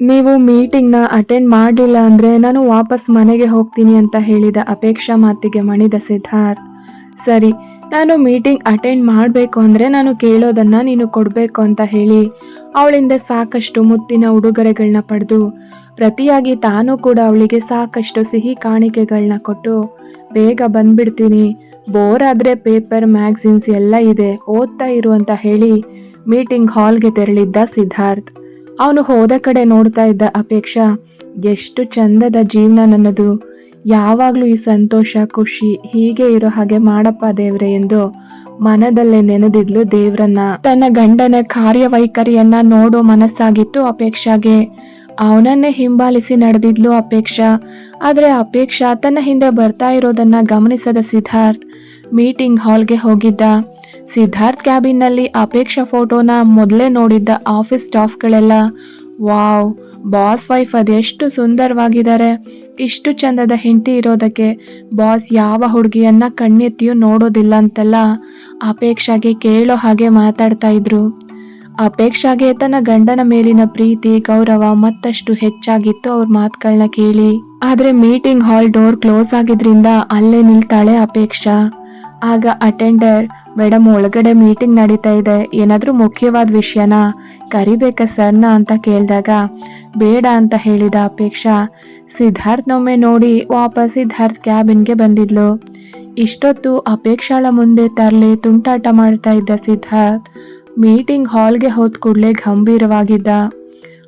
ನೀವು ಮೀಟಿಂಗ್ನ ಅಟೆಂಡ್ ಮಾಡಲಿಲ್ಲ ಅಂದರೆ ನಾನು ವಾಪಸ್ ಮನೆಗೆ ಹೋಗ್ತೀನಿ ಅಂತ ಹೇಳಿದ ಅಪೇಕ್ಷಾ ಮಾತಿಗೆ ಮಣಿದ ಸಿದ್ಧಾರ್ಥ್. ಸರಿ, ನಾನು ಮೀಟಿಂಗ್ ಅಟೆಂಡ್ ಮಾಡಬೇಕು ಅಂದರೆ ನಾನು ಕೇಳೋದನ್ನು ನೀನು ಕೊಡಬೇಕು ಅಂತ ಹೇಳಿ. ಅವಳಿಂದ ಸಾಕಷ್ಟು ಮುತ್ತಿನ ಉಡುಗೊರೆಗಳನ್ನ ಪಡೆದು, ಪ್ರತಿಯಾಗಿ ತಾನು ಕೂಡ ಅವಳಿಗೆ ಸಾಕಷ್ಟು ಸಿಹಿ ಕಾಣಿಕೆಗಳನ್ನ ಕೊಟ್ಟು, ಬೇಗ ಬಂದ್ಬಿಡ್ತೀನಿ ಬೋರ್ ಆದರೆ ಪೇಪರ್, ಮ್ಯಾಗ್ಝಿನ್ಸ್ ಎಲ್ಲ ಇದೆ, ಓದ್ತಾ ಇರು ಅಂತ ಹೇಳಿ ಮೀಟಿಂಗ್ ಹಾಲ್ಗೆ ತೆರಳಿದ್ದ ಸಿದ್ಧಾರ್ಥ್. ಅವನು ಹೋದ ಕಡೆ ನೋಡ್ತಾ ಇದ್ದ ಅಪೇಕ್ಷಾ, ಎಷ್ಟು ಚಂದದ ಜೀವನ ನನ್ನದು. ಯಾವಾಗಲೂ ಈ ಸಂತೋಷ, ಖುಷಿ ಹೀಗೆ ಇರೋ ಹಾಗೆ ಮಾಡಪ್ಪ ದೇವ್ರೆ ಎಂದು ಮನದಲ್ಲೇ ನೆನೆದಿದ್ಲು ದೇವ್ರನ್ನ. ತನ್ನ ಗಂಡನ ಕಾರ್ಯವೈಖರಿಯನ್ನ ನೋಡೋ ಮನಸ್ಸಾಗಿತ್ತು ಅಪೇಕ್ಷಾಗೆ. ಅವನನ್ನೇ ಹಿಂಬಾಲಿಸಿ ನಡೆದಿದ್ಲು ಅಪೇಕ್ಷಾ. ಆದರೆ ಅಪೇಕ್ಷಾ ತನ್ನ ಹಿಂದೆ ಬರ್ತಾ ಇರೋದನ್ನ ಗಮನಿಸದ ಸಿದ್ಧಾರ್ಥ್ ಮೀಟಿಂಗ್ ಹಾಲ್ಗೆ ಹೋಗಿದ್ದ. ಸಿದ್ಧಾರ್ಥ್ ಕ್ಯಾಬಿನ್ನಲ್ಲಿ ಅಪೇಕ್ಷಾ ಫೋಟೋನ ಮೊದಲೇ ನೋಡಿದ್ದ ಆಫೀಸ್ ಸ್ಟಾಫ್ಗಳೆಲ್ಲ, ವಾವ್, ಬಾಸ್ ವೈಫ್ ಅದೆಷ್ಟು ಸುಂದರವಾಗಿದ್ದಾರೆ. ಇಷ್ಟು ಚಂದದ ಹೆಂಡತಿ ಇರೋದಕ್ಕೆ ಬಾಸ್ ಯಾವ ಹುಡುಗಿಯನ್ನ ಕಣ್ಣೆತ್ತಿಯೂ ನೋಡೋದಿಲ್ಲ ಅಂತೆಲ್ಲ? ಅಪೇಕ್ಷಾಗೆ ಕೇಳೋ ಹಾಗೆ ಮಾತಾಡ್ತಾ ಇದ್ರು. ಅಪೇಕ್ಷಾಗೆ ತನ್ನ ಗಂಡನ ಮೇಲಿನ ಪ್ರೀತಿ, ಗೌರವ ಮತ್ತಷ್ಟು ಹೆಚ್ಚಾಗಿತ್ತು ಅವ್ರ ಮಾತುಗಳನ್ನ ಕೇಳಿ. ಆದ್ರೆ ಮೀಟಿಂಗ್ ಹಾಲ್ ಡೋರ್ ಕ್ಲೋಸ್ ಆಗಿದ್ರಿಂದ ಅಲ್ಲೇ ನಿಲ್ತಾಳೆ ಅಪೇಕ್ಷಾ. ಆಗ ಅಟೆಂಡರ್ ಮೇಡಮ್ ಒಳಗಡೆ ಮೀಟಿಂಗ್ ನಡೀತಾ ಇದೆ. ಏನಾದರೂ ಮುಖ್ಯವಾದ ವಿಷಯನ? ಕರಿಬೇಕಾ ಸರ್ನ ಅಂತ ಕೇಳಿದಾಗ, ಬೇಡ ಅಂತ ಹೇಳಿದ ಅಪೇಕ್ಷಾ. ಸಿದ್ಧಾರ್ಥ್ನೊಮ್ಮೆ ನೋಡಿ ವಾಪಸ್ ಸಿದ್ಧಾರ್ಥ್ ಕ್ಯಾಬಿನ್ಗೆ ಬಂದಿದ್ಲು. ಇಷ್ಟೊತ್ತು ಅಪೇಕ್ಷಾಳ ಮುಂದೆ ತರಲೆ ತುಂಟಾಟ ಮಾಡ್ತಾ ಇದ್ದ ಸಿದ್ಧಾರ್ಥ್ ಮೀಟಿಂಗ್ ಹಾಲ್ಗೆ ಹೋದ ಕೂಡಲೇ ಗಂಭೀರವಾಗಿದ್ದ.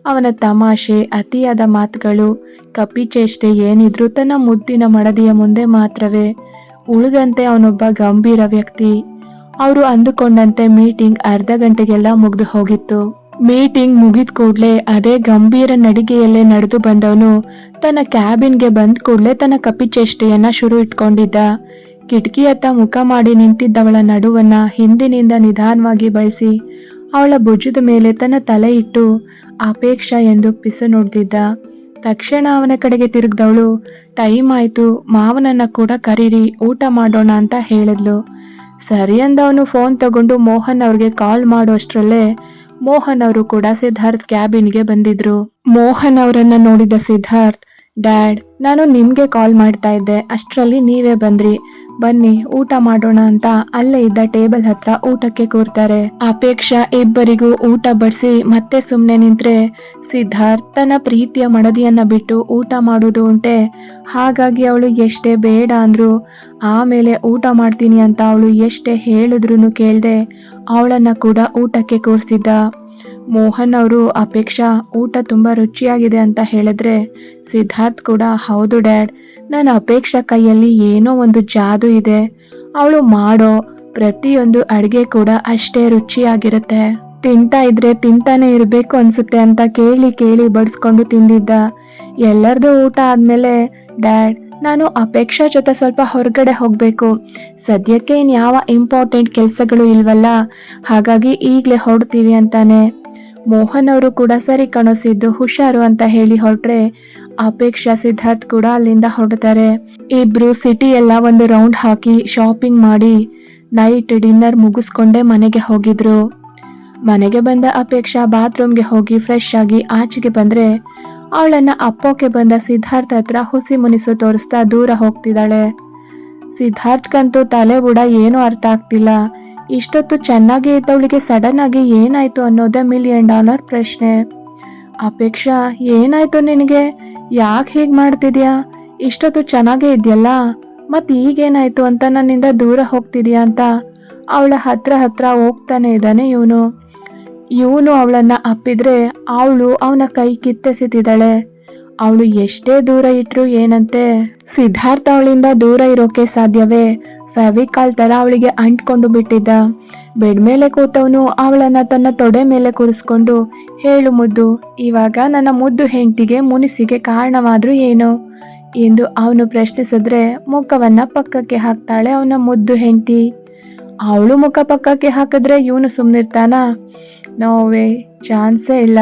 ಅವನ ತಮಾಷೆ, ಅತಿಯಾದ ಮಾತುಗಳು, ಕಪಿಚೇಷ್ಟೆ ಏನಿದ್ರು ತನ್ನ ಮುದ್ದಿನ ಮಡದಿಯ ಮುಂದೆ ಮಾತ್ರವೇ ಉಳಿದಂತೆ ಅವನೊಬ್ಬ ಗಂಭೀರ ವ್ಯಕ್ತಿ. ಅವರು ಅಂದುಕೊಂಡಂತೆ ಮೀಟಿಂಗ್ ಅರ್ಧ ಗಂಟೆಗೆಲ್ಲ ಮುಗಿದು ಹೋಗಿತ್ತು. ಮೀಟಿಂಗ್ ಮುಗಿದ ಕೂಡಲೇ ಅದೇ ಗಂಭೀರ ನಡಿಗೆಯಲ್ಲೇ ನಡೆದು ಬಂದವನು ತನ್ನ ಕ್ಯಾಬಿನ್ಗೆ ಬಂದ ಕೂಡಲೇ ತನ್ನ ಕಪಿ ಚೇಷ್ಟೆಯನ್ನ ಶುರು ಇಟ್ಕೊಂಡಿದ್ದ. ಕಿಟಕಿಯತ್ತ ಮುಖ ಮಾಡಿ ನಿಂತಿದ್ದವಳ ನಡುವನ್ನ ಹಿಂದಿನಿಂದ ನಿಧಾನವಾಗಿ ಬಳಸಿ ಅವಳ ಭುಜದ ಮೇಲೆ ತನ್ನ ತಲೆ ಇಟ್ಟು ಅಪೇಕ್ಷಾ ಎಂದು ಪಿಸು ನೋಡ್ತಿದ್ದ. ತಕ್ಷಣ ಅವನ ಕಡೆಗೆ ತಿರುಗ್ದವಳು, ಟೈಮ್ ಆಯ್ತು, ಮಾವನನ್ನ ಕೂಡ ಕರೀರಿ, ಊಟ ಮಾಡೋಣ ಅಂತ ಹೇಳಿದ್ಲು. ಸರಿ ಅಂದವನು ಫೋನ್ ತಗೊಂಡು ಮೋಹನ್ ಅವ್ರಿಗೆ ಕಾಲ್ ಮಾಡೋಷ್ಟ್ರಲ್ಲೇ ಮೋಹನ್ ಅವರು ಕೂಡ ಸಿದ್ಧಾರ್ಥ್ ಕ್ಯಾಬಿನ್ಗೆ ಬಂದಿದ್ರು. ಮೋಹನ್ ಅವರನ್ನ ನೋಡಿದ ಸಿದ್ಧಾರ್ಥ್ ಡ್ಯಾಡ್ ನಾನು ನಿಮ್ಗೆ ಕಾಲ್ ಮಾಡ್ತಾ ಇದ್ದೆ. ಅಷ್ಟರಲ್ಲಿ ನೀವೇ ಬಂದ್ರಿ. ಬನ್ನಿ, ಊಟ ಮಾಡೋಣ ಅಂತ ಅಲ್ಲೇ ಇದ್ದ ಟೇಬಲ್ ಹತ್ರ ಊಟಕ್ಕೆ ಕೂರ್ತಾರೆ. ಅಪೇಕ್ಷಾ ಇಬ್ಬರಿಗೂ ಊಟ ಬಡಿಸಿ ಮತ್ತೆ ಸುಮ್ಮನೆ ನಿಂತ್ರೆ, ಸಿದ್ಧಾರ್ಥನ ಪ್ರೀತಿಯ ಮಡದಿಯನ್ನ ಬಿಟ್ಟು ಊಟ ಮಾಡೋದು ಉಂಟೆ. ಹಾಗಾಗಿ ಅವಳು ಎಷ್ಟೇ ಬೇಡ ಅಂದ್ರು, ಆಮೇಲೆ ಊಟ ಮಾಡ್ತೀನಿ ಅಂತ ಅವಳು ಎಷ್ಟೇ ಹೇಳಿದ್ರು ಕೇಳ್ದೆ ಅವಳನ್ನ ಕೂಡ ಊಟಕ್ಕೆ ಕೂರಿಸಿದ್ದ. ಮೋಹನ್ ಅವರು ಅಪೇಕ್ಷಾ ಊಟ ತುಂಬ ರುಚಿಯಾಗಿದೆ ಅಂತ ಹೇಳಿದ್ರೆ, ಸಿದ್ಧಾರ್ಥ್ ಕೂಡ, ಹೌದು ಡ್ಯಾಡ್ ನನ್ನ ಅಪೇಕ್ಷಾ ಕೈಯಲ್ಲಿ ಏನೋ ಒಂದು ಜಾದು ಇದೆ. ಅವಳು ಮಾಡೋ ಪ್ರತಿಯೊಂದು ಅಡುಗೆ ಕೂಡ ಅಷ್ಟೇ ರುಚಿಯಾಗಿರುತ್ತೆ. ತಿಂತಾ ಇದ್ರೆ ತಿಂತಾನೆ ಇರಬೇಕು ಅನ್ಸುತ್ತೆ ಅಂತ ಕೇಳಿ ಕೇಳಿ ಬಡಿಸ್ಕೊಂಡು ತಿಂದಿದ್ದ. ಎಲ್ಲರದು ಊಟ ಆದಮೇಲೆ, ಡ್ಯಾಡ್, ನಾನು ಅಪೇಕ್ಷಾ ಜೊತೆ ಸ್ವಲ್ಪ ಹೊರಗಡೆ ಹೋಗಬೇಕು. ಸದ್ಯಕ್ಕೆ ಇನ್ಯಾವ ಇಂಪಾರ್ಟೆಂಟ್ ಕೆಲಸಗಳು ಇಲ್ವಲ್ಲ? ಹಾಗಾಗಿ ಈಗಲೇ ಹೊರಡ್ತೀವಿ ಅಂತಾನೆ. ಮೋಹನ್ ಅವರು ಕೂಡ ಸರಿ ಕಾಣಿಸಿದ್ದು ಹುಷಾರು ಅಂತ ಹೇಳಿ ಹೊರಟ್ರೆ ಅಪೇಕ್ಷಾ ಸಿದ್ಧಾರ್ಥ್ ಕೂಡ ಅಲ್ಲಿಂದ ಹೊರಡ್ತಾರೆ. ಇಬ್ರು ಸಿಟಿ ಎಲ್ಲ ಒಂದು ರೌಂಡ್ ಹಾಕಿ ಶಾಪಿಂಗ್ ಮಾಡಿ ನೈಟ್ ಡಿನ್ನರ್ ಮುಗಿಸ್ಕೊಂಡೆ ಮನೆಗೆ ಹೋಗಿದ್ರು. ಮನೆಗೆ ಬಂದ ಅಪೇಕ್ಷಾ ಬಾತ್ರೂಮ್ಗೆ ಹೋಗಿ ಫ್ರೆಶ್ ಆಗಿ ಆಚೆಗೆ ಬಂದ್ರೆ ಅವಳನ್ನ ಅಪ್ಪೋಕೆ ಬಂದ ಸಿದ್ಧಾರ್ಥ್ ಹತ್ರ ಹುಸಿ ಮುನಿಸು ತೋರಿಸ್ತಾ ದೂರ ಹೋಗ್ತಿದ್ದಾಳೆ. ಸಿದ್ಧಾರ್ಥ್ಗಂತೂ ತಲೆ ಬುಡ ಏನೂ ಅರ್ಥ ಆಗ್ತಿಲ್ಲ. ಇಷ್ಟೊತ್ತು ಚೆನ್ನಾಗಿ ಇದ್ದವಳಿಗೆ ಸಡನ್ ಆಗಿ ಏನಾಯ್ತು ಅನ್ನೋದೇ ಮಿಲಿಯನ್ ಡಾಲರ್ ಪ್ರಶ್ನೆ. ಅಪೇಕ್ಷಾ, ಏನಾಯ್ತು ನಿನಗೆ? ಯಾಕೆ ಹೀಗೆ ಮಾಡ್ತಿದ್ಯಾ? ಇಷ್ಟೊತ್ತು ಚೆನ್ನಾಗೇ ಇದೆಯಲ್ಲ? ಮತ್ತು ಈಗೇನಾಯ್ತು ಅಂತ ನನ್ನಿಂದ ದೂರ ಹೋಗ್ತಿದ್ಯಾ ಅಂತ? ಅವಳ ಹತ್ರ ಹತ್ರ ಹೋಗ್ತಾನೆ ಇದ್ದಾನೆ ಇವನು. ಇವನು ಅವಳನ್ನ ಅಪ್ಪಿದ್ರೆ ಅವಳು ಅವನ ಕೈ ಕಿತ್ತೆಸಿತಿದ್ದಾಳೆ. ಅವಳು ಎಷ್ಟೇ ದೂರ ಇಟ್ರು ಏನಂತೆ? ಸಿದ್ಧಾರ್ಥ ಅವಳಿಂದ ದೂರ ಇರೋಕೆ ಸಾಧ್ಯವೇ? ಫೆವಿಕಾಲ್ ತರ ಅವಳಿಗೆ ಅಂಟ್ಕೊಂಡು ಬಿಟ್ಟಿದ್ದ. ಬೆಡ್ ಮೇಲೆ ಕೂತವನು ಅವಳನ್ನ ತನ್ನ ತೊಡೆ ಮೇಲೆ ಕೂರಿಸ್ಕೊಂಡು, ಹೇಳು ಮುದ್ದು, ಇವಾಗ ನನ್ನ ಮುದ್ದು ಹೆಂಡತಿಗೆ ಮುನಿಸಿಗೆ ಕಾರಣವಾದ್ರೂ ಏನು? ಎಂದು ಅವನು ಪ್ರಶ್ನಿಸಿದ್ರೆ, ಮುಖವನ್ನ ಪಕ್ಕಕ್ಕೆ ಹಾಕ್ತಾಳೆ ಅವನ ಮುದ್ದು ಹೆಂಡತಿ. ಅವಳು ಮುಖ ಪಕ್ಕಕ್ಕೆ ಹಾಕಿದ್ರೆ ಇವನು ಸುಮ್ಮನಿರ್ತಾನ ನೋವೇ, ಚಾನ್ಸೇ ಇಲ್ಲ.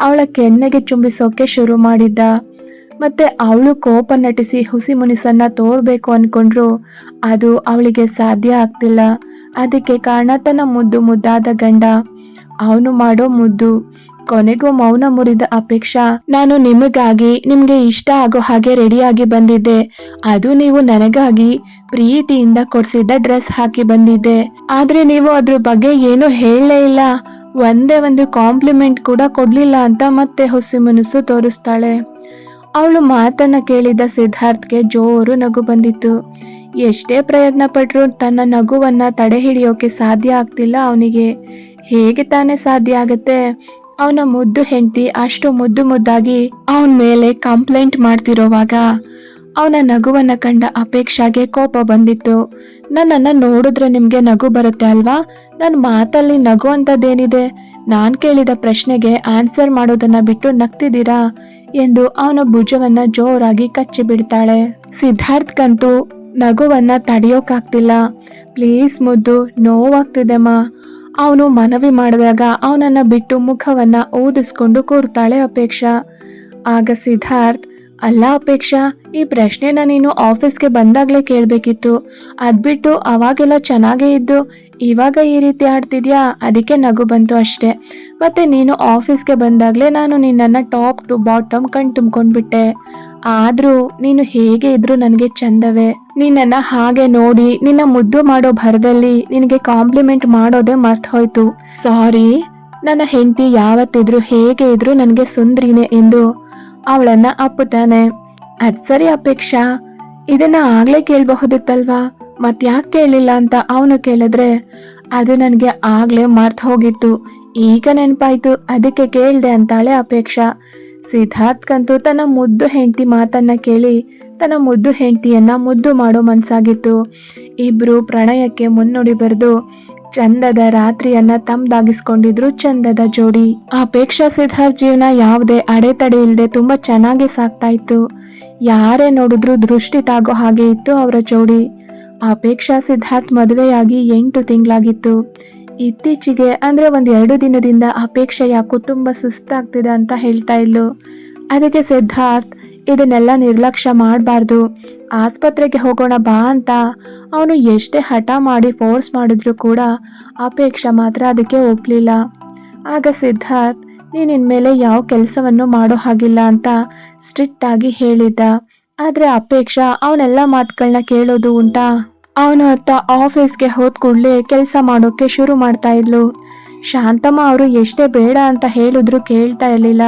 ಅವಳ ಕೆನ್ನೆಗೆ ಚುಂಬಿಸೋಕೆ ಶುರು ಮಾಡಿದ್ದ. ಮತ್ತೆ ಅವಳು ಕೋಪ ನಟಿಸಿ ಹುಸಿ ಮುನಿಸನ್ನ ತೋರ್ಬೇಕು ಅನ್ಕೊಂಡ್ರು. ಅದು ಅವಳಿಗೆ ಸಾಧ್ಯ ಆಗ್ತಿಲ್ಲ. ಅದಕ್ಕೆ ಕಾರಣ ತನ್ನ ಮುದ್ದು ಮುದ್ದಾದ ಗಂಡ. ಅವನು ಮಾಡೋ ಮುದ್ದು. ಕೊನೆಗೂ ಮೌನ ಮುರಿದ ಅಪೇಕ್ಷಾ, ನಾನು ನಿಮಗಾಗಿ ನಿಮ್ಗೆ ಇಷ್ಟ ಆಗೋ ಹಾಗೆ ರೆಡಿಯಾಗಿ ಬಂದಿದ್ದೆ. ಅದು ನೀವು ನನಗಾಗಿ ಪ್ರೀತಿಯಿಂದ ಕೊಡ್ಸಿದ್ದ ಡ್ರೆಸ್ ಹಾಕಿ ಬಂದಿದ್ದೆ. ಆದ್ರೆ ನೀವು ಅದ್ರ ಬಗ್ಗೆ ಏನು ಹೇಳಲೇ ಇಲ್ಲ. ಒಂದೇ ಒಂದು ಕಾಂಪ್ಲಿಮೆಂಟ್ ಕೂಡ ಕೊಡ್ಲಿಲ್ಲ ಅಂತ ಮತ್ತೆ ಹುಸಿ ಮನಸ್ಸು ತೋರಿಸ್ತಾಳೆ. ಅವಳು ಮಾತನ್ನ ಕೇಳಿದ ಸಿದ್ಧಾರ್ಥ್ಗೆ ಜೋರು ನಗು ಬಂದಿತ್ತು. ಎಷ್ಟೇ ಪ್ರಯತ್ನ ಪಟ್ಟರೂ ತನ್ನ ನಗುವನ್ನ ತಡೆ ಹಿಡಿಯೋಕೆ ಸಾಧ್ಯ ಆಗ್ತಿಲ್ಲ ಅವನಿಗೆ. ಹೇಗೆ ತಾನೇ ಸಾಧ್ಯ ಆಗತ್ತೆ? ಅವನ ಮುದ್ದು ಹೆಂಡತಿ ಅಷ್ಟು ಮುದ್ದು ಮುದ್ದಾಗಿ ಅವನ ಮೇಲೆ ಕಂಪ್ಲೇಂಟ್ ಮಾಡ್ತಿರೋವಾಗ ಅವನ ನಗುವನ್ನ ಕಂಡ ಅಪೇಕ್ಷಾಗೆ ಕೋಪ ಬಂದಿತ್ತು. ನನ್ನನ್ನ ನೋಡಿದ್ರೆ ನಿಮಗೆ ನಗು ಬರುತ್ತೆ ಅಲ್ವಾ? ನನ್ನ ಮಾತಲ್ಲಿ ನಗು ಅಂತದೇನಿದೆ? ನಾನು ಕೇಳಿದ ಪ್ರಶ್ನೆಗೆ ಆನ್ಸರ್ ಮಾಡೋದನ್ನ ಬಿಟ್ಟು ನಗ್ತಿದ್ದೀರಾ? ಎಂದು ಅವನ ಭುಜವನ್ನ ಜೋರಾಗಿ ಕಚ್ಚಿ ಬಿಡ್ತಾಳೆ. ಸಿದ್ಧಾರ್ಥ್ಗಂತೂ ನಗುವನ್ನ ತಡೆಯೋಕಾಗ್ತಿಲ್ಲ. ಪ್ಲೀಸ್ ಮುದ್ದು ನೋವಾಗ್ತಿದೆಮ್ಮ ಅವನು ಮನವಿ ಮಾಡಿದಾಗ ಅವನನ್ನ ಬಿಟ್ಟು ಮುಖವನ್ನ ಓದಿಸ್ಕೊಂಡು ಕೂರ್ತಾಳೆ ಅಪೇಕ್ಷಾ. ಆಗ ಸಿದ್ಧಾರ್ಥ್, ಅಲ್ಲ ಅಪೇಕ್ಷಾ, ಈ ಪ್ರಶ್ನೆನ ನೀನು ಆಫೀಸ್ಗೆ ಬಂದಾಗ್ಲೇ ಕೇಳಬೇಕಿತ್ತು. ಅದ್ಬಿಟ್ಟು ಅವಾಗೆಲ್ಲ ಚೆನ್ನಾಗೇ ಇದ್ದು, ಇವಾಗ ಈ ರೀತಿ ಆಡ್ತಿದ್ಯಾ? ಅದಕ್ಕೆ ನಗು ಬಂತು ಅಷ್ಟೇ. ಮತ್ತೆ ನೀನು ಆಫೀಸ್ಗೆ ಬಂದಾಗಲೇ ನಾನು ನಿನ್ನನ್ನು ಟಾಪ್ ಟು ಬಾಟಮ್ ಕಣ್ ತುಂಬ್ಕೊಂಡ್ಬಿಟ್ಟೆ. ಆದರೂ ನೀನು ಹೇಗೆ ಇದ್ರೂ ನನಗೆ ಚಂದವೇ. ನಿನ್ನನ್ನು ಹಾಗೆ ನೋಡಿ, ನಿನ್ನ ಮುದ್ದು ಮಾಡೋ ಭರದಲ್ಲಿ ನಿನಗೆ ಕಾಂಪ್ಲಿಮೆಂಟ್ ಮಾಡೋದೇ ಮರ್ತು ಹೋಯ್ತು. ಸಾರಿ ನನ್ನ ಹೆಂಡತಿ ಯಾವತ್ತಿದ್ರು ಹೇಗೆ ಇದ್ರು ನನಗೆ ಸುಂದ್ರಿನೇ ಎಂದು ಅವಳನ್ನ ಅಪ್ಪುತ್ತಾನೆ. ಅದು ಸರಿ ಅಪೇಕ್ಷಾ, ಇದನ್ನ ಆಗ್ಲೇ ಕೇಳಬಹುದಿತ್ತಲ್ವಾ? ಮತ್ ಯಾಕೆ ಕೇಳಿಲ್ಲ ಅಂತ ಅವನು ಕೇಳಿದ್ರೆ ಅದು ನನಗೆ ಆಗ್ಲೇ ಮರ್ತು ಹೋಗಿತ್ತು. ಈಗ ನೆನಪಾಯ್ತು, ಅದಕ್ಕೆ ಕೇಳ್ದೆ ಅಂತಾಳೆ ಅಪೇಕ್ಷಾ. ಸಿದ್ಧಾರ್ಥ್ಗಂತೂ ತನ್ನ ಮುದ್ದು ಹೆಂಡತಿ ಮಾತನ್ನ ಕೇಳಿ, ತನ್ನ ಮುದ್ದು ಹೆಂಡತಿಯನ್ನ ಮುದ್ದು ಮಾಡೋ ಮನ್ಸಾಗಿತ್ತು. ಇಬ್ರು ಪ್ರಣಯಕ್ಕೆ ಮುನ್ನುಡಿ ಬರೆದು, ಚಂದದ ರಾತ್ರಿಯನ್ನ ತಮ್ದಾಗಿಸ್ಕೊಂಡಿದ್ರು ಚಂದದ ಜೋಡಿ. ಅಪೇಕ್ಷಾ ಸಿದ್ಧಾರ್ಥ್ ಜೀವನ ಯಾವುದೇ ಅಡೆತಡೆ ಇಲ್ಲದೆ ತುಂಬಾ ಚೆನ್ನಾಗಿ ಸಾಕ್ತಾ ಇತ್ತು ಯಾರೇ ನೋಡಿದ್ರು ದೃಷ್ಟಿ ತಾಗೋ ಹಾಗೆ ಇತ್ತು ಅವರ ಜೋಡಿ. ಅಪೇಕ್ಷಾ ಸಿದ್ಧಾರ್ಥ್ ಮದುವೆಯಾಗಿ ಎಂಟು ತಿಂಗಳಾಗಿತ್ತು. ಇತ್ತೀಚೆಗೆ ಅಂದ್ರೆ ಒಂದು ಎರಡು ದಿನದಿಂದ ಅಪೇಕ್ಷೆಯ ಕುಟುಂಬ ಸುಸ್ತಾಗ್ತಿದೆ ಅಂತ ಹೇಳ್ತಾ ಇದ್ಲು. ಅದಕ್ಕೆ ಸಿದ್ಧಾರ್ಥ್, ಇದನ್ನೆಲ್ಲ ನಿರ್ಲಕ್ಷ್ಯ ಮಾಡಬಾರ್ದು. ಆಸ್ಪತ್ರೆಗೆ ಹೋಗೋಣ ಬಾ ಅಂತ. ಅವನು ಎಷ್ಟೇ ಹಠ ಮಾಡಿ ಫೋರ್ಸ್ ಮಾಡಿದ್ರು ಕೂಡ ಅಪೇಕ್ಷೆ ಮಾತ್ರ ಅದಕ್ಕೆ ಒಪ್ಲಿಲ್ಲ. ಆಗ ಸಿದ್ಧಾರ್ಥ್, ನೀನ್ ಇನ್ಮೇಲೆ ಯಾವ ಕೆಲಸವನ್ನು ಮಾಡೋ ಹಾಗಿಲ್ಲ ಅಂತ ಸ್ಟ್ರಿಕ್ಟಾಗಿ ಹೇಳಿದ್ದ. ಆದರೆ ಅಪೇಕ್ಷಾ ಅವನೆಲ್ಲ ಮಾತುಗಳನ್ನ ಕೇಳೋದು ಉಂಟಾ? ಅವನು ಅತ್ತ ಆಫೀಸ್ಗೆ ಹೋದ ಕೂಡಲೇ ಕೆಲಸ ಮಾಡೋಕೆ ಶುರು ಮಾಡ್ತಾ ಇದ್ಲು. ಶಾಂತಮ್ಮ ಅವರು ಎಷ್ಟೇ ಬೇಡ ಅಂತ ಹೇಳಿದ್ರು ಕೇಳ್ತಾ ಇರಲಿಲ್ಲ.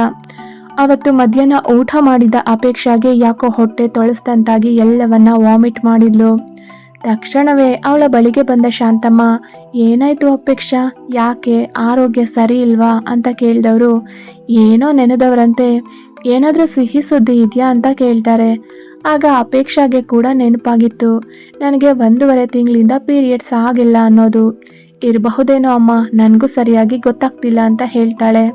ಅವತ್ತು ಮಧ್ಯಾಹ್ನ ಊಟ ಮಾಡಿದ ಅಪೇಕ್ಷೆಗೆ ಯಾಕೋ ಹೊಟ್ಟೆ ತೊಳಸ್ದಂತಾಗಿ ಎಲ್ಲವನ್ನ ವಾಮಿಟ್ ಮಾಡಿದ್ಲು. ತಕ್ಷಣವೇ ಅವಳ ಬಳಿಗೆ ಬಂದ ಶಾಂತಮ್ಮ, ಏನಾಯ್ತು ಅಪೇಕ್ಷಾ? ಯಾಕೆ? ಆರೋಗ್ಯ ಸರಿ ಇಲ್ವಾ? ಅಂತ ಕೇಳಿದವರು, ಏನೋ ನೆನೆದವರಂತೆ. ಏನಾದರೂ ಸಿಹಿ ಸುದ್ದಿ ಇದೆಯಾ? ಅಂತ ಕೇಳ್ತಾರೆ. ಆಗ ಅಪೇಕ್ಷಾಗೆ ಕೂಡ ನೆನಪಾಗಿತ್ತು. ನನಗೆ ಒಂದೂವರೆ ತಿಂಗಳಿಂದ ಪೀರಿಯಡ್ಸ್ ಆಗಿಲ್ಲ ಅನ್ನೋದು. ಇರಬಹುದೇನೋ ಅಮ್ಮ, ನನಗೂ ಸರಿಯಾಗಿ ಗೊತ್ತಾಗ್ತಿಲ್ಲ ಅಂತ ಹೇಳ್ತಾಳೆ.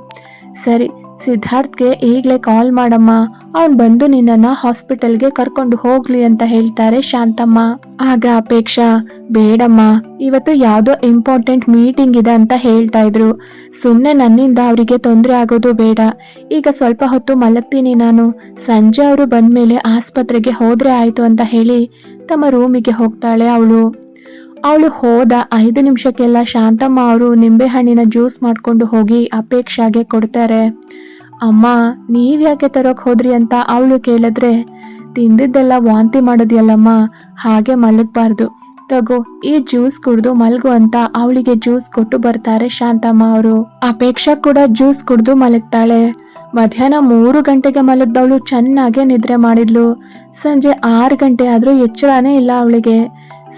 ಸರಿ ಸಿದ್ಧಾರ್ಥ್ಗೆ ಈಗಲೇ ಕಾಲ್ ಮಾಡಮ್ಮ. ಅವನ್ ಬಂದು ನಿನ್ನನ್ನ ಹಾಸ್ಪಿಟಲ್ಗೆ ಕರ್ಕೊಂಡು ಹೋಗ್ಲಿ ಅಂತ ಹೇಳ್ತಾರೆ ಶಾಂತಮ್ಮ. ಆಗ ಅಪೇಕ್ಷಾ, ಬೇಡಮ್ಮ, ಇವತ್ತು ಯಾವುದೋ ಇಂಪಾರ್ಟೆಂಟ್ ಮೀಟಿಂಗ್ ಇದೆ ಅಂತ ಹೇಳ್ತಾ ಇದ್ರು. ಸುಮ್ಮನೆ ನನ್ನಿಂದ ಅವರಿಗೆ ತೊಂದರೆ ಆಗೋದು ಬೇಡ. ಈಗ ಸ್ವಲ್ಪ ಹೊತ್ತು ಮಲಗ್ತೀನಿ ನಾನು. ಸಂಜೆ ಅವರು ಬಂದ್ಮೇಲೆ ಆಸ್ಪತ್ರೆಗೆ ಹೋದ್ರೆ ಆಯ್ತು ಅಂತ ಹೇಳಿ ತಮ್ಮ ರೂಮಿಗೆ ಹೋಗ್ತಾಳೆ ಅವಳು. ಅವಳು ಹೋದ ಐದು ನಿಮಿಷಕ್ಕೆಲ್ಲ ಶಾಂತಮ್ಮ ಅವರು ನಿಂಬೆಹಣ್ಣಿನ ಜ್ಯೂಸ್ ಮಾಡ್ಕೊಂಡು ಹೋಗಿ ಅಪೇಕ್ಷಾಗೆ ಕೊಡ್ತಾರೆ. ಅಮ್ಮ, ನೀವ್ ಯಾಕೆ ತರೋಕ್ ಹೋದ್ರಿ ಅಂತ ಅವಳು ಕೇಳಿದ್ರೆ, ತಿಂದಿದ್ದೆಲ್ಲ ವಾಂತಿ ಮಾಡೋದಿಯಲ್ಲಮ್ಮ, ಹಾಗೆ ಮಲಗಬಾರ್ದು. ತಗೋ, ಈ ಜ್ಯೂಸ್ ಕುಡ್ದು ಮಲಗು ಅಂತ ಅವಳಿಗೆ ಜ್ಯೂಸ್ ಕೊಟ್ಟು ಬರ್ತಾರೆ ಶಾಂತಮ್ಮ ಅವರು. ಅಪೇಕ್ಷಾ ಕೂಡ ಜ್ಯೂಸ್ ಕುಡ್ದು ಮಲಗ್ತಾಳೆ. ಮಧ್ಯಾಹ್ನ ಮೂರು ಗಂಟೆಗೆ ಮಲಗ್ದವಳು ಚೆನ್ನಾಗೆ ನಿದ್ರೆ ಮಾಡಿದ್ಲು. ಸಂಜೆ ಆರು ಗಂಟೆ ಆದ್ರೂ ಎಚ್ಚರನೇ ಇಲ್ಲ ಅವಳಿಗೆ.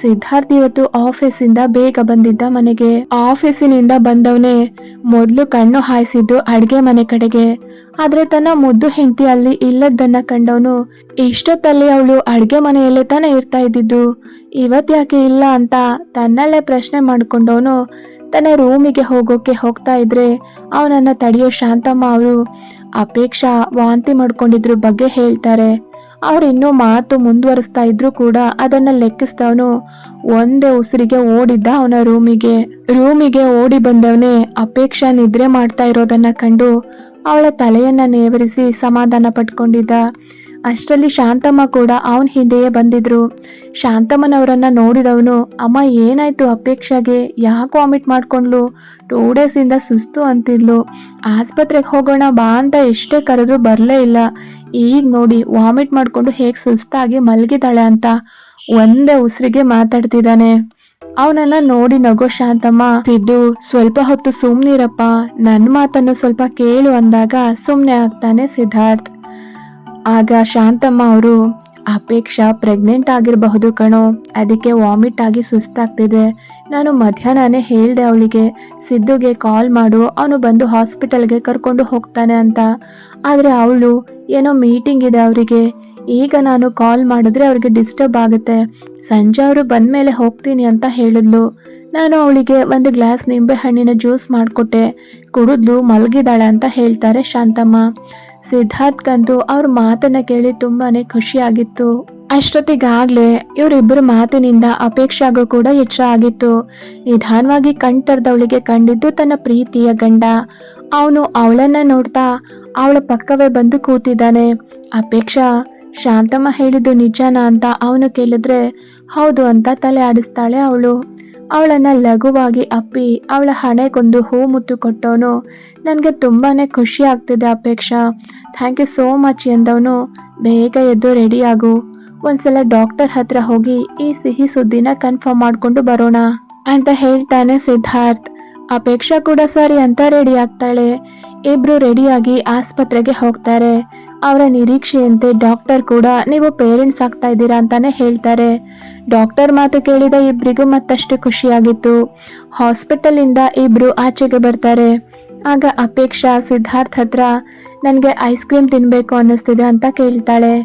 ಸಿದ್ಧಾರ್ಥ್ ಇವತ್ತು ಆಫೀಸಿಂದ ಬೇಗ ಬಂದಿದ್ದ ಮನೆಗೆ. ಆಫೀಸಿನಿಂದ ಬಂದವನೇ ಮೊದಲು ಕಣ್ಣು ಹಾಯಿಸಿದ್ದು ಅಡ್ಗೆ ಮನೆ ಕಡೆಗೆ. ಆದ್ರೆ ತನ್ನ ಮುದ್ದು ಹೆಂಡತಿ ಅಲ್ಲಿ ಇಲ್ಲದನ್ನ ಕಂಡವನು ಇಷ್ಟೊತ್ತಲ್ಲಿ ಅವಳು ಅಡ್ಗೆ ಮನೆಯಲ್ಲೇ ತಾನೇ ಇರ್ತಾ ಇದ್ದಿದ್ದು. ಇವತ್ ಯಾಕೆ ಇಲ್ಲ ಅಂತ ತನ್ನಲ್ಲೇ ಪ್ರಶ್ನೆ ಮಾಡ್ಕೊಂಡವನು ತನ್ನ ರೂಮಿಗೆ ಹೋಗೋಕೆ ಹೋಗ್ತಾ ಇದ್ರೆ ಅವನನ್ನ ತಡೆಯೋ ಶಾಂತಮ್ಮ ಅವರು ಅಪೇಕ್ಷಾ ವಾಂತಿ ಮಾಡ್ಕೊಂಡಿದ್ರು ಬಗ್ಗೆ ಹೇಳ್ತಾರೆ. ಅವ್ರು ಇನ್ನೂ ಮಾತು ಮುಂದುವರಿಸ್ತಾ ಇದ್ರು ಕೂಡ ಅದನ್ನ ಲೆಕ್ಕಿಸ್ದವನು ಒಂದೇ ಉಸಿರಿಗೆ ಓಡಿದ್ದ ಅವನ ರೂಮಿಗೆ. ರೂಮಿಗೆ ಓಡಿ ಬಂದವನೇ ಅಪೇಕ್ಷಾ ನಿದ್ರೆ ಮಾಡ್ತಾ ಇರೋದನ್ನ ಕಂಡು ಅವಳ ತಲೆಯನ್ನ ನೇವರಿಸಿ ಸಮಾಧಾನ ಪಟ್ಕೊಂಡಿದ್ದ. ಅಷ್ಟರಲ್ಲಿ ಶಾಂತಮ್ಮ ಕೂಡ ಅವನ ಹಿಂದೆಯೇ ಬಂದಿದ್ರು. ಶಾಂತಮ್ಮನವರನ್ನ ನೋಡಿದವನು, ಅಮ್ಮ, ಏನಾಯ್ತು? ಅಪೇಕ್ಷೆಗೆ ಯಾಕೆ ವಾಮಿಟ್ ಮಾಡ್ಕೊಂಡ್ಲು? ಟೂ ಡೇಸಿಂದ ಸುಸ್ತು ಅಂತಿದ್ಲು. ಆಸ್ಪತ್ರೆಗೆ ಹೋಗೋಣ ಬಾ ಅಂತ ಎಷ್ಟೇ ಕರೆದ್ರು ಬರಲೇ ಇಲ್ಲ. ಈಗ ನೋಡಿ ವಾಮಿಟ್ ಮಾಡ್ಕೊಂಡು ಹೇಗೆ ಸುಸ್ತಾಗಿ ಮಲಗಿದಾಳೆ ಅಂತ ಒಂದೇ ಉಸಿರಿಗೆ ಮಾತಾಡ್ತಿದ್ದಾನೆ. ಅವನನ್ನ ನೋಡಿ ನಗೋ ಶಾಂತಮ್ಮ, ಸಿದ್ದು, ಸ್ವಲ್ಪ ಹೊತ್ತು ಸುಮ್ನಿರಪ್ಪ. ನನ್ನ ಮಾತನ್ನು ಸ್ವಲ್ಪ ಕೇಳು ಅಂದಾಗ ಸುಮ್ಮನೆ ಆಗ್ತಾನೆ ಸಿದ್ಧಾರ್ಥ್. ಆಗ ಶಾಂತಮ್ಮ ಅವರು, ಅಪೇಕ್ಷಾ ಪ್ರೆಗ್ನೆಂಟ್ ಆಗಿರಬಹುದು ಕಣೋ, ಅದಕ್ಕೆ ವಾಮಿಟ್ ಆಗಿ ಸುಸ್ತಾಗ್ತಿದೆ. ನಾನು ಮಧ್ಯಾಹ್ನನೇ ಹೇಳಿದೆ ಅವಳಿಗೆ, ಸಿದ್ದುಗೆ ಕಾಲ್ ಮಾಡು, ಅವನು ಬಂದು ಹಾಸ್ಪಿಟಲ್ಗೆ ಕರ್ಕೊಂಡು ಹೋಗ್ತಾನೆ ಅಂತ. ಆದರೆ ಅವಳು ಏನೋ ಮೀಟಿಂಗ್ ಇದೆ ಅವರಿಗೆ. ಈಗ ನಾನು ಕಾಲ್ ಮಾಡಿದ್ರೆ ಅವ್ರಿಗೆ ಡಿಸ್ಟರ್ಬ್ ಆಗುತ್ತೆ. ಸಂಜೆ ಅವರು ಬಂದ ಮೇಲೆ ಹೋಗ್ತೀನಿ ಅಂತ ಹೇಳಿದ್ಲು. ನಾನು ಅವಳಿಗೆ ಒಂದು ಗ್ಲಾಸ್ ನಿಂಬೆ ಹಣ್ಣಿನ ಜ್ಯೂಸ್ ಮಾಡಿಕೊಟ್ಟೆ. ಕುಡಿದ್ಲು ಮಲಗಿದಾಳೆ ಅಂತ ಹೇಳ್ತಾರೆ ಶಾಂತಮ್ಮ. ಸಿದ್ಧಾರ್ಥ್ಗಂತೂ ಅವ್ರ ಮಾತನ್ನ ಕೇಳಿ ತುಂಬಾನೇ ಖುಷಿಯಾಗಿತ್ತು. ಅಷ್ಟೊತ್ತಿಗಾಗ್ಲೇ ಇವರಿಬ್ಬರ ಮಾತಿನಿಂದ ಅಪೇಕ್ಷಾಗೂ ಕೂಡ ಹೆಚ್ಚ ಆಗಿತ್ತು. ನಿಧಾನವಾಗಿ ಕಣ್ ತೆರೆದವಳಿಗೆ ಕಂಡಿದ್ದು ತನ್ನ ಪ್ರೀತಿಯ ಗಂಡ. ಅವನು ಅವಳನ್ನ ನೋಡ್ತಾ ಅವಳ ಪಕ್ಕವೇ ಬಂದು ಕೂತಿದ್ದಾನೆ. ಅಪೇಕ್ಷಾ, ಶಾಂತಮ್ಮ ಹೇಳಿದ್ದು ನಿಜನಾ ಅಂತ ಅವನು ಕೇಳಿದ್ರೆ ಹೌದು ಅಂತ ತಲೆ ಆಡಿಸ್ತಾಳೆ ಅವಳು. ಅವಳನ್ನ ಲಘುವಾಗಿ ಅಪ್ಪಿ, ಅವಳ ಹಣೆಗೊಂದು ಹೂ ಮುತ್ತು ಕೊಟ್ಟವನು. ನನಗೆ ತುಂಬಾ ಖುಷಿ ಆಗ್ತಿದೆ Apeksha. Thank you so much ಎಂದವನು, ಬೇಗ ಎದ್ದು ರೆಡಿಯಾಗು ಒಂದ್ಸಲ ಡಾಕ್ಟರ್ ಹತ್ರ ಹೋಗಿ ಈ ಸಿಹಿ ಸುದ್ದಿನ ಕನ್ಫರ್ಮ್ ಮಾಡಿಕೊಂಡು ಬರೋಣ ಅಂತ ಹೇಳ್ತಾನೆ ಸಿದ್ಧಾರ್ಥ್. ಅಪೇಕ್ಷಾ ಕೂಡ ಸರಿ ಅಂತ ರೆಡಿ ಆಗ್ತಾಳೆ. ಇಬ್ರು ರೆಡಿಯಾಗಿ ಆಸ್ಪತ್ರೆಗೆ ಹೋಗ್ತಾರೆ. ಅವರ ನಿರೀಕ್ಷೆಯಂತೆ ಡಾಕ್ಟರ್ ಕೂಡ, ನೀವು ಪೇರೆಂಟ್ಸ್ ಆಗ್ತಾ ಇದ್ದೀರಾ ಅಂತಾನೆ ಹೇಳ್ತಾರೆ. ಡಾಕ್ಟರ್ ಮಾತು ಕೇಳಿದ ಇಬ್ಬರಿಗೂ ಮತ್ತಷ್ಟು ಖುಷಿಯಾಗಿತ್ತು. ಹಾಸ್ಪಿಟಲಿಂದ ಇಂದ ಇಬ್ರು ಆಚೆಗೆ ಬರ್ತಾರೆ. ಆಗ ಅಪೇಕ್ಷಾ ಸಿದ್ಧಾರ್ಥ್ ಹತ್ರ, ನನಗೆ ಐಸ್ ಕ್ರೀಮ್ ತಿನ್ನಬೇಕು ಅನ್ನಿಸ್ತಿದೆ ಅಂತ ಕೇಳ್ತಾಳೆ.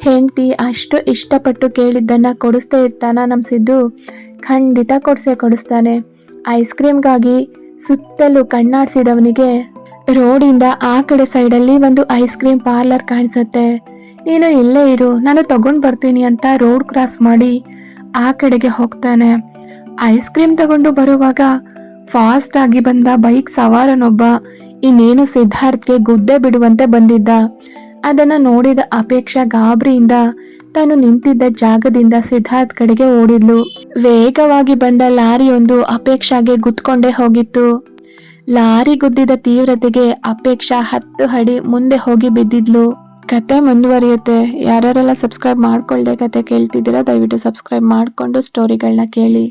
ಹೆಂಡತಿ ಅಷ್ಟು ಇಷ್ಟಪಟ್ಟು ಕೇಳಿದ್ದನ್ನ ಕೊಡಿಸ್ತಾ ಇರ್ತಾನ ನಮ್ಮ ಸಿದ್ದು? ಖಂಡಿತ ಕೊಡಿಸೇ ಕೊಡಿಸ್ತಾನೆ. ಐಸ್ ಕ್ರೀಮ್ಗಾಗಿ ಸುತ್ತಲೂ ಕಣ್ಣಾಡಿಸಿದವನಿಗೆ ರೋಡಿಂದ ಆ ಕಡೆ ಸೈಡಲ್ಲಿ ಒಂದು ಐಸ್ ಕ್ರೀಮ್ ಪಾರ್ಲರ್ ಕಾಣಿಸುತ್ತೆ. ನೀನು ಇಲ್ಲೇ ಇರು, ನಾನು ತಗೊಂಡು ಬರ್ತೀನಿ ಅಂತ ರೋಡ್ ಕ್ರಾಸ್ ಮಾಡಿ ಆ ಕಡೆಗೆ ಹೋಗ್ತಾನೆ. ಐಸ್ ಕ್ರೀಮ್ ತಗೊಂಡು ಬರುವಾಗ ಫಾಸ್ಟ್ ಆಗಿ ಬಂದ ಬೈಕ್ ಸವಾರನೊಬ್ಬ, ಇನ್ನೇನು ಸಿದ್ಧಾರ್ಥ್ಗೆ ಗುದ್ದೆ ಬಿಡುವಂತೆ ಬಂದಿದ್ದ. ಅದನ್ನ ನೋಡಿದ ಅಪೇಕ್ಷಾ ಗಾಬರಿಯಿಂದ ತಾನು ನಿಂತಿದ್ದ ಜಾಗದಿಂದ ಸಿದ್ಧಾರ್ಥ್ ಕಡೆಗೆ ಓಡಿದ್ಲು. ವೇಗವಾಗಿ ಬಂದ ಲಾರಿಯೊಂದು ಅಪೇಕ್ಷಾಗೆ ಗುದ್ಕೊಂಡೇ ಹೋಗಿತ್ತು. ಲಾರಿ ಗುದ್ದಿದ ತೀವ್ರತೆಗೆ ಅಪೇಕ್ಷಾ ಹತ್ತು ಅಡಿ ಮುಂದೆ ಹೋಗಿ ಬಿದ್ದಿದ್ಲು. ಕತೆ ಮುಂದುವರಿಯುತ್ತೆ. ಯಾರ್ಯಾರೆಲ್ಲ ಸಬ್ಸ್ಕ್ರೈಬ್ ಮಾಡ್ಕೊಳ್ಳದೆ ಕತೆ ಕೇಳ್ತಿದ್ದೀರಾ ದಯವಿಟ್ಟು ಸಬ್ಸ್ಕ್ರೈಬ್ ಮಾಡಿಕೊಂಡು ಸ್ಟೋರಿಗಳನ್ನ ಕೇಳಿ.